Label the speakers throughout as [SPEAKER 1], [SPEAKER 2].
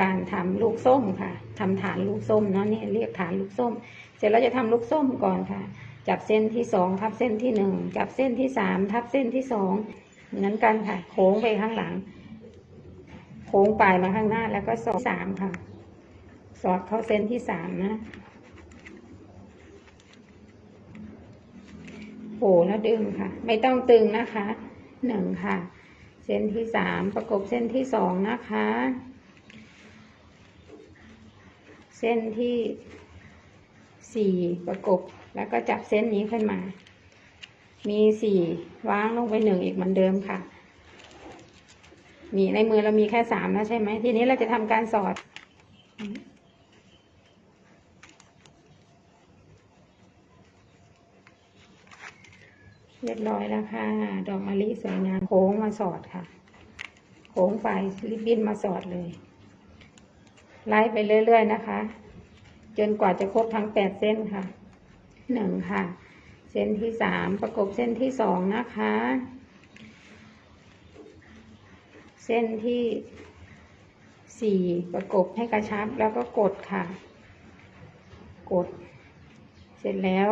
[SPEAKER 1] การทำลูกส้มค่ะทำฐานลูกส้มเนาะนี่เรียกฐานลูกส้ม เสร็จแล้วจะทำลูกส้มก่อนค่ะ จับเส้นที่สองทับเส้นที่หนึ่งจับเส้นที่สามทับเส้นที่สองเหมือนกันค่ะ โค้งไปข้างหลัง โค้งปลายมาข้างหน้าแล้วก็สอดสามค่ะ สอดเข้าเส้นที่สามนะโผล่แล้วดึงค่ะ ไม่ต้องตึงนะคะหนึ่งค่ะ เส้นที่สามประกบเส้นที่สองนะคะ ส้นที่สี่ประกบแล้วก็จับเส้นนี้ขึ้นมา มีสี่วางลงไปหนึ่งอีกเหมือนเดิมค่ะ มีในมือเรามีแค่สามแล้วใช่ไหมทีนี้เราจะทำการสอด เรียบร้อยแล้วค่ะ ดอกมะลิสวยงามโค้งมาสอดค่ะ โค้งไปริบบิ้นมาสอดเลย ไล่ไปเรื่อย ๆ นะคะ จนกว่าจะครบทั้งแปดเส้นค่ะหนึ่งค่ะ เส้นที่สามประกบเส้นที่สองนะคะ เส้นที่สี่ประกบให้กระชับแล้วก็กดค่ะ กด เสร็จแล้ว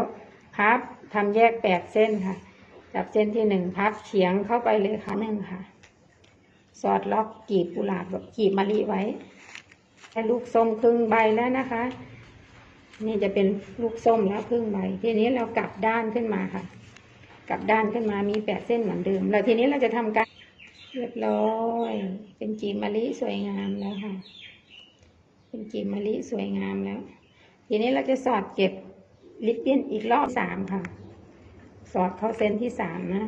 [SPEAKER 1] พับทำแยกแปดเส้นค่ะ จับเส้นที่หนึ่งพับเฉียงเข้าไปเลยค่ะหนึ่งค่ะ สอดล็อกกีบกุหลาบแบบกีบมะลิไว้ ลูกส้มครึ่งใบแล้วนะคะ นี่จะเป็นลูกส้มแล้วครึ่งใบ ทีนี้เรากลับด้านขึ้นมาค่ะ กลับด้านขึ้นมามีแปดเส้นเหมือนเดิม แล้วทีนี้เราจะทำการเรียบร้อย เป็นกีมะลิสวยงามแล้วค่ะ เป็นกีมะลิสวยงามแล้ว ทีนี้เราจะสอดเก็บลิปเบิ้นอีกรอบสามค่ะ สอดเข้าเส้นที่สามนะ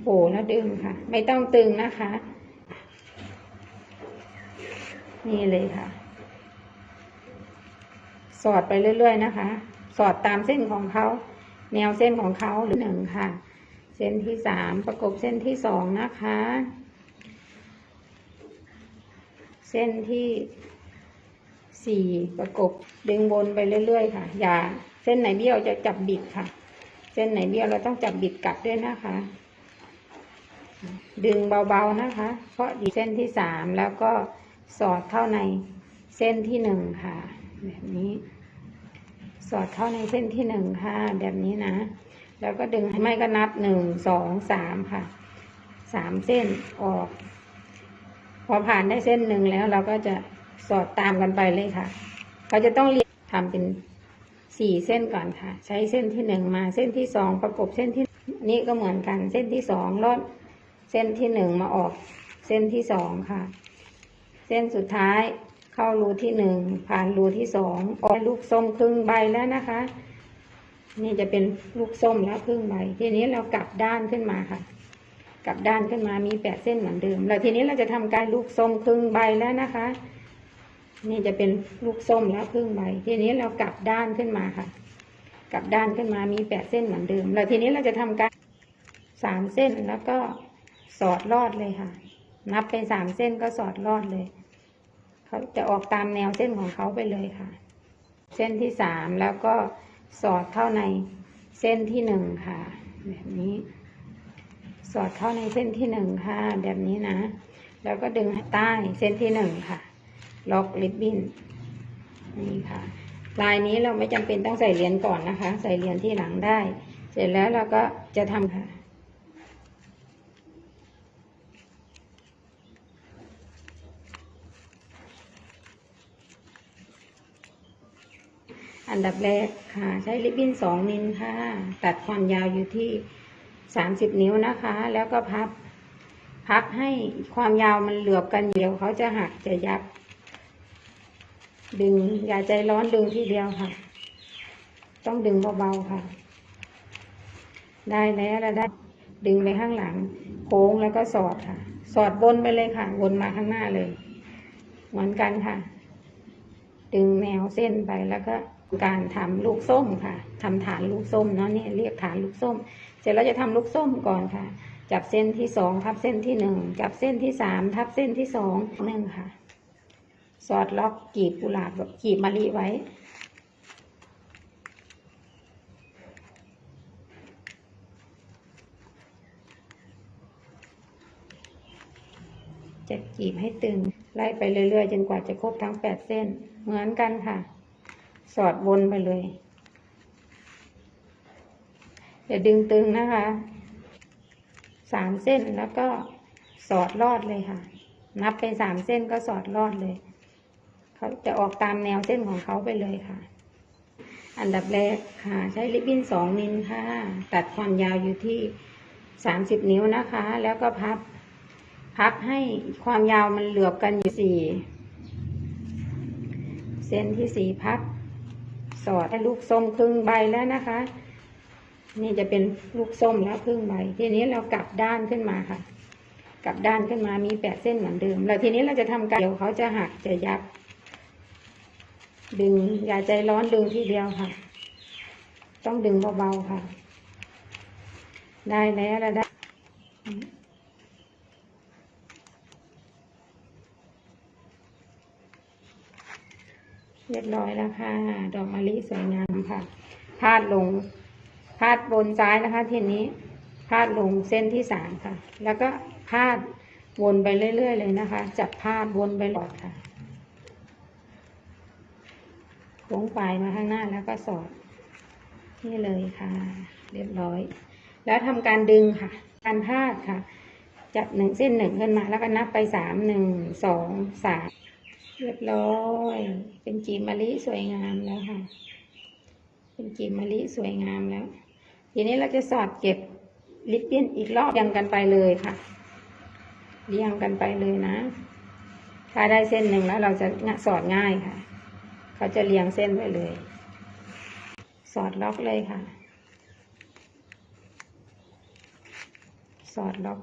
[SPEAKER 1] โผล่แล้วดึงค่ะ ไม่ต้องตึงนะคะ นี่เลยค่ะ สอดไปเรื่อย ๆ นะคะ สอดตามเส้นของเขา แนวเส้นของเขาหรือหนึ่งค่ะ เส้นที่สามประกบเส้นที่สองนะคะ เส้นที่สี่ประกบดึงบนไปเรื่อย ๆ ค่ะ อย่าเส้นไหนเบี้ยวจะจับบิดค่ะ เส้นไหนเบี้ยวเราต้องจับบิดกลับด้วยนะคะ ดึงเบาๆนะคะ เพราะดีเส้นที่สามแล้วก็ สอดเข้าในเส้นที่หนึ่งค่ะ แบบนี้ สอดเข้าในเส้นที่หนึ่งค่ะ แบบนี้นะ แล้วก็ดึงไม่ก็นับหนึ่งสองสามค่ะสามเส้นออก พอผ่านได้เส้นหนึ่งแล้วเราก็จะสอดตามกันไปเลยค่ะเขาจะต้องเรียงทำเป็นสี่เส้นก่อนค่ะ ใช้เส้นที่หนึ่งมาเส้นที่สองประกบเส้นที่นี่ก็เหมือนกัน เส้นที่สองลอดเส้นที่หนึ่งมาออก เส้นที่สองค่ะ เส้นสุดท้ายเข้ารูที่หนึ่งผ่านรูที่สองออกลูกส้มครึ่งใบแล้วนะคะ นี่จะเป็นลูกส้มแล้วครึ่งใบ ทีนี้เรากลับด้านขึ้นมาค่ะ กลับด้านขึ้นมามีแปดเส้นเหมือนเดิม แล้วทีนี้เราจะทำการลูกส้มครึ่งใบแล้วนะคะ นี่จะเป็นลูกส้มแล้วครึ่งใบ ทีนี้เรากลับด้านขึ้นมาค่ะ กลับด้านขึ้นมามีแปดเส้นเหมือนเดิม แล้วทีนี้เราจะทำการสามเส้นแล้วก็สอดลอดเลยค่ะ นับไปสามเส้นก็สอดลอดเลย เขาจะออกตามแนวเส้นของเขาไปเลยค่ะ เส้นที่สามแล้วก็สอดเข้าในเส้นที่หนึ่งค่ะ แบบนี้ สอดเข้าในเส้นที่หนึ่งค่ะ แบบนี้นะ แล้วก็ดึงใต้เส้นที่หนึ่งค่ะ ล็อกลิบบิ้นนี่ค่ะ ลายนี้เราไม่จำเป็นต้องใส่เหรียญก่อนนะคะ ใส่เหรียญที่หลังได้ เสร็จแล้วเราก็จะทำค่ะ อันดับแรกค่ะ ใช้ริบบิ้นสองมิลค่ะ ตัดความยาวอยู่ที่สามสิบนิ้วนะคะ แล้วก็พับ พับให้ความยาวมันเหลือบกันเดียวเขาจะหักจะยับ ดึงอย่าใจร้อนดึงทีเดียวค่ะ ต้องดึงเบาๆค่ะ ได้แล้วแล้วได้ ดึงไปข้างหลัง โค้งแล้วก็สอดค่ะ สอดบนไปเลยค่ะ วนมาข้างหน้าเลย เหมือนกันค่ะ ดึงแนวเส้นไปแล้วก็ การทำลูกส้มค่ะทำฐานลูกส้มเนาะเนี่ยเรียกฐานลูกส้ม เสร็จแล้วจะทำลูกส้มก่อนค่ะ จับเส้นที่สองทับเส้นที่หนึ่งจับเส้นที่สามทับเส้นที่สองหนึ่งค่ะ สอดล็อกกีบกุหลาบแบบกีบมะลิไว้ จะกีบให้ตึงไล่ไปเรื่อยๆจนกว่าจะครบทั้งแปดเส้นเหมือนกันค่ะ สอดวนไปเลยอย่าดึงตึงนะคะสามเส้นแล้วก็สอดลอดเลยค่ะ นับไปสามเส้นก็สอดลอดเลย เขาจะออกตามแนวเส้นของเขาไปเลยค่ะ อันดับแรกค่ะ ใช้ริบบิ้นสองมิลค่ะ ตัดความยาวอยู่ที่สามสิบนิ้วนะคะ แล้วก็พับ พับให้ความยาวมันเหลือบกันอยู่สี่เส้นที่สี่พับ สอดลูกส้มครึ่งใบแล้วนะคะ นี่จะเป็นลูกส้มแล้วครึ่งใบ ทีนี้เรากลับด้านขึ้นมาค่ะ กลับด้านขึ้นมามีแปดเส้นเหมือนเดิม แล้วทีนี้เราจะทำการเดี๋ยวเขาจะหักจะยับ ดึงอย่าใจร้อนดึงทีเดียวค่ะ ต้องดึงเบาๆค่ะ ได้แล้วแล้วได้ เรียบร้อยแล้วค่ะ ดอกมะลิสวยงามค่ะ พาดลง พาดบนซ้ายนะคะทีนี้ พาดลงเส้นที่สามค่ะ แล้วก็พาดวนไปเรื่อย ๆ เลยนะคะ จับพาดวนไปหลอดค่ะโค้งปลายมาข้างหน้าแล้วก็สอดนี่เลยค่ะ เรียบร้อย แล้วทำการดึงค่ะ การพาดค่ะ จับหนึ่งเส้นหนึ่งขึ้นมาแล้วก็นับไปสามหนึ่งสองสาม เรียบร้อย เป็นจีมะลิสวยงามแล้วค่ะ เป็นจีมะลิสวยงามแล้ว ทีนี้เราจะสอดเก็บลิปเบิ้นอีกรอบเรียงกันไปเลยค่ะ เรียงกันไปเลยนะ ถ้าได้เส้นหนึ่งแล้วเราจะสอดง่ายค่ะ เขาจะเรียงเส้นไปเลย สอดล็อกเลยค่ะ สอดล็อก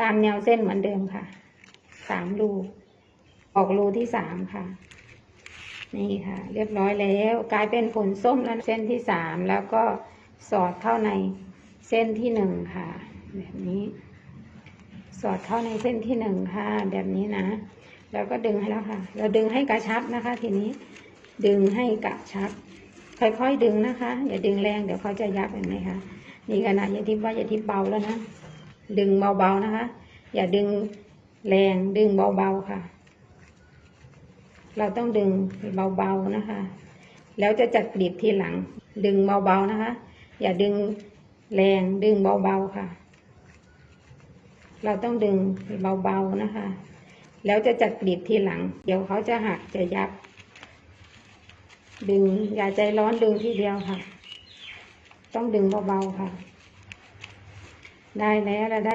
[SPEAKER 1] ตามแนวเส้นเหมือนเดิมค่ะ สามรู ออกรูที่สามค่ะ นี่ค่ะ เรียบร้อยแล้ว กลายเป็นผลส้มแล้วเส้นที่สามแล้วก็สอดเข้าในเส้นที่หนึ่งค่ะ แบบนี้ สอดเข้าในเส้นที่หนึ่งค่ะ แบบนี้นะ แล้วก็ดึงให้แล้วค่ะ เราดึงให้กระชับนะคะ ทีนี้ ดึงให้กระชับ ค่อยๆดึงนะคะ อย่าดึงแรงเดี๋ยวเขาจะยับเห็นไหมคะนี่ขนาดอย่าทิพว่าอย่าทิพเบาแล้วนะ ดึงเบาๆนะคะ อย่าดึงแรงดึงเบาๆค่ะ เราต้องดึงเบาๆนะคะ แล้วจะจัดกลีบทีหลัง ดึงเบาๆนะคะ อย่าดึงแรงดึงเบาๆค่ะ เราต้องดึงเบาๆนะคะ แล้วจะจัดกลีบทีหลัง เดี๋ยวเขาจะหักจะยับ ดึงอย่าใจร้อนดึงทีเดียวค่ะ ต้องดึงเบาๆค่ะ ได้แล้วแล้วได้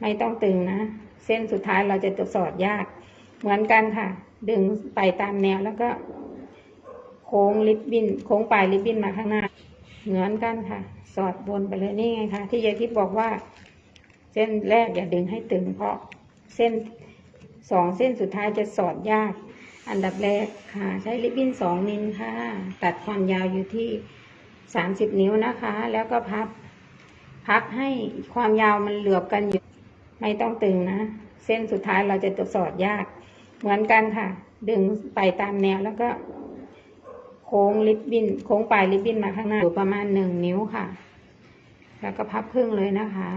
[SPEAKER 1] ไม่ต้องตึงนะ เส้นสุดท้ายเราจะตรวจสอดยาก เหมือนกันค่ะ ดึงไปตามแนวแล้วก็ โค้งลิบบินโค้งปลายลิบบินมาข้างหน้า เหมือนกันค่ะ สอดวนไปเลยนี่ไงคะที่ยายทิพย์บอกว่า เส้นแรกอย่าดึงให้ตึงเพราะเส้นสองเส้นสุดท้ายจะสอดยาก อันดับแรกค่ะ ใช้ริบบิ้นสองมิลค่ะ ตัดความยาวอยู่ที่สามสิบนิ้วนะคะ แล้วก็พับ พับให้ความยาวมันเหลือบกันอยู่ ไม่ต้องตึงนะ เส้นสุดท้ายเราจะตรวจสอดยาก เหมือนกันค่ะ ดึงไปตามแนวแล้วก็ โค้งริบบิ้น โค้งปลายริบบิ้นมาข้างหน้าอยู่ประมาณหนึ่งนิ้วค่ะ แล้วก็พับครึ่งเลยนะคะ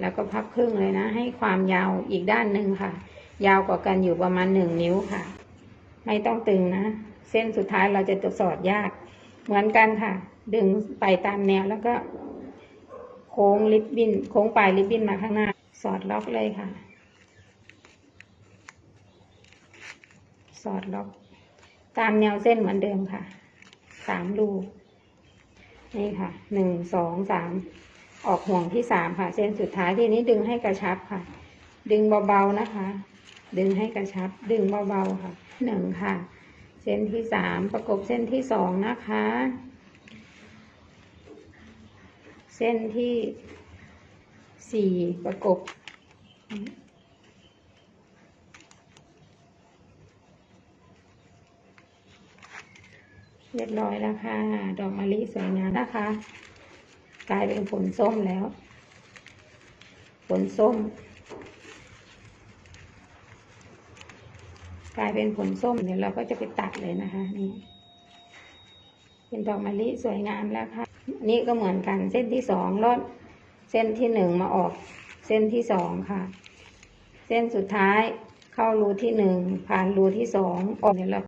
[SPEAKER 1] แล้วก็พับครึ่งเลยนะ ให้ความยาวอีกด้านหนึ่งค่ะ ยาวกว่ากันอยู่ประมาณหนึ่งนิ้วค่ะ ไม่ต้องตึงนะ เส้นสุดท้ายเราจะตรวจสอดยาก เหมือนกันค่ะ ดึงไปตามแนวแล้วก็ โค้งริบบิ้น โค้งปลายริบบิ้นมาข้างหน้า สอดล็อกเลยค่ะ สอดล็อก ตามแนวเส้นเหมือนเดิมค่ะสามรูนี่ค่ะหนึ่งสองสามออกห่วงที่สามค่ะ เส้นสุดท้ายทีนี้ดึงให้กระชับค่ะ ดึงเบาๆนะคะ ดึงให้กระชับ ดึงเบาๆค่ะหนึ่งค่ะ เส้นที่สามประกบเส้นที่สองนะคะ เส้นที่สี่ประกบ เรียบร้อยแล้วค่ะ ดอกมะลิสวยงามนะคะ กลายเป็นผลส้มแล้ว ผลส้ม กลายเป็นผลส้มเดี๋ยวเราก็จะไปตัดเลยนะคะ นี่ เป็นดอกมะลิสวยงามแล้วค่ะ นี่ก็เหมือนกันเส้นที่สองลดเส้นที่หนึ่งมาออก เส้นที่สองค่ะ เส้นสุดท้ายเข้ารูที่หนึ่งผ่านรูที่สองออกเดี๋ยวเรา